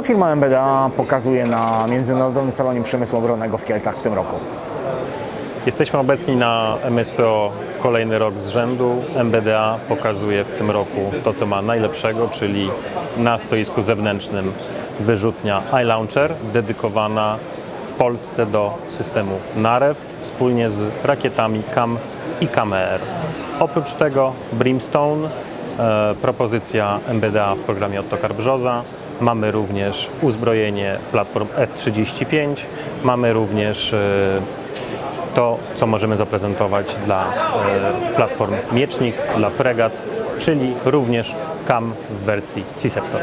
Co firma MBDA pokazuje na Międzynarodowym Salonie Przemysłu Obronnego w Kielcach w tym roku? Jesteśmy obecni na MSPO kolejny rok z rzędu. MBDA pokazuje w tym roku to, co ma najlepszego, czyli na stoisku zewnętrznym wyrzutnia iLauncher dedykowana w Polsce do systemu NAREW wspólnie z rakietami KAM i KAMER. Oprócz tego Brimstone, propozycja MBDA w programie Ottokar Brzoza. Mamy również uzbrojenie platform F-35. Mamy również e, to, co możemy zaprezentować dla e, platform Miecznik, dla fregat, czyli również KAM w wersji C-Sector.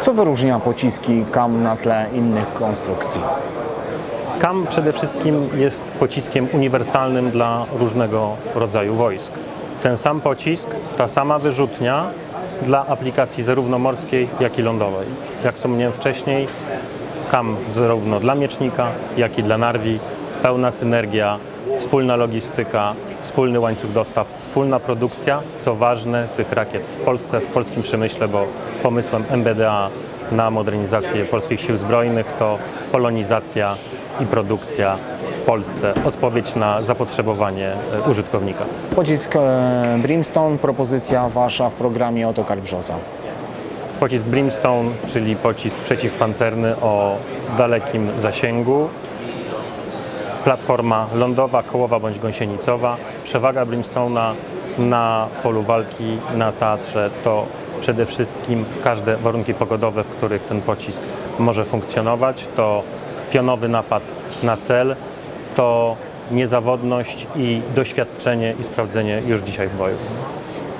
Co wyróżnia pociski KAM na tle innych konstrukcji? KAM przede wszystkim jest pociskiem uniwersalnym dla różnego rodzaju wojsk. Ten sam pocisk, ta sama wyrzutnia dla aplikacji zarówno morskiej, jak i lądowej. Jak wspomniałem wcześniej, KAM zarówno dla miecznika, jak i dla Narwi, pełna synergia, wspólna logistyka, wspólny łańcuch dostaw, wspólna produkcja, co ważne, tych rakiet w Polsce, w polskim przemyśle, bo pomysłem MBDA na modernizację polskich sił zbrojnych to polonizacja i produkcja Polsce, odpowiedź na zapotrzebowanie e, użytkownika. Pocisk e, Brimstone, propozycja Wasza w programie Ottokar Brzoza. Pocisk Brimstone, czyli pocisk przeciwpancerny o dalekim zasięgu. Platforma lądowa, kołowa bądź gąsienicowa. Przewaga Brimstone'a na polu walki na teatrze to przede wszystkim każde warunki pogodowe, w których ten pocisk może funkcjonować. To pionowy napad na cel, to niezawodność i doświadczenie i sprawdzenie już dzisiaj w boju.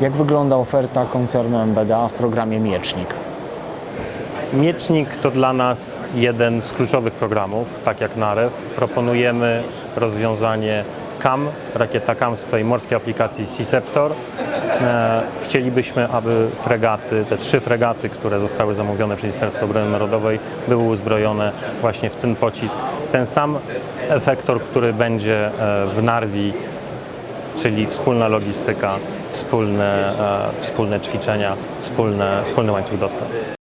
Jak wygląda oferta koncernu MBDA w programie Miecznik? Miecznik to dla nas jeden z kluczowych programów, tak jak NAREW. Proponujemy rozwiązanie CAM, rakieta CAM w swojej morskiej aplikacji Sea-Septor. E, Chcielibyśmy, aby fregaty, te trzy fregaty, które zostały zamówione przez Ministerstwo Obrony Narodowej, były uzbrojone właśnie w ten pocisk. Ten sam efektor, który będzie e, w Narwi, czyli wspólna logistyka, wspólne, e, wspólne ćwiczenia, wspólne, wspólny łańcuch dostaw.